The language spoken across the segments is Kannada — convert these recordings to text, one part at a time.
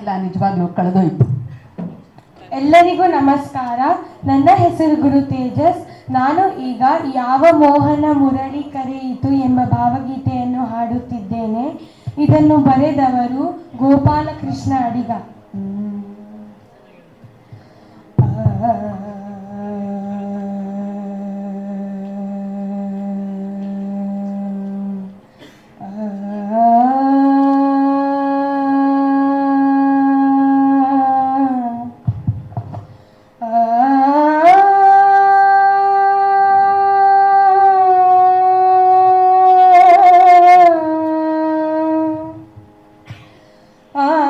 ಇಲ್ಲ ನಿಜವಾಗ್ಲೂ ಕಳೆದೋಯ್ತು. ಎಲ್ಲರಿಗೂ ನಮಸ್ಕಾರ. ನನ್ನ ಹೆಸರು ಗುರು ತೇಜಸ್. ನಾನು ಈಗ ಯಾವ ಮೋಹನ ಮುರಳಿ ಕರೆಯಿತು ಎಂಬ ಭಾವಗೀತೆಯನ್ನು ಹಾಡುತ್ತಿದ್ದೇನೆ. ಇದನ್ನು ಬರೆದವರು ಗೋಪಾಲಕೃಷ್ಣ ಅಡಿಗ. 啊。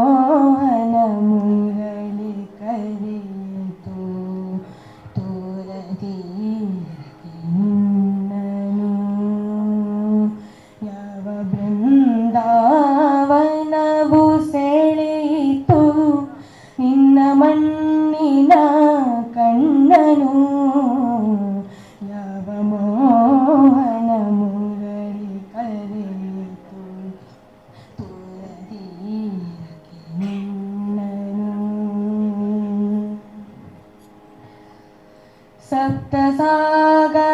探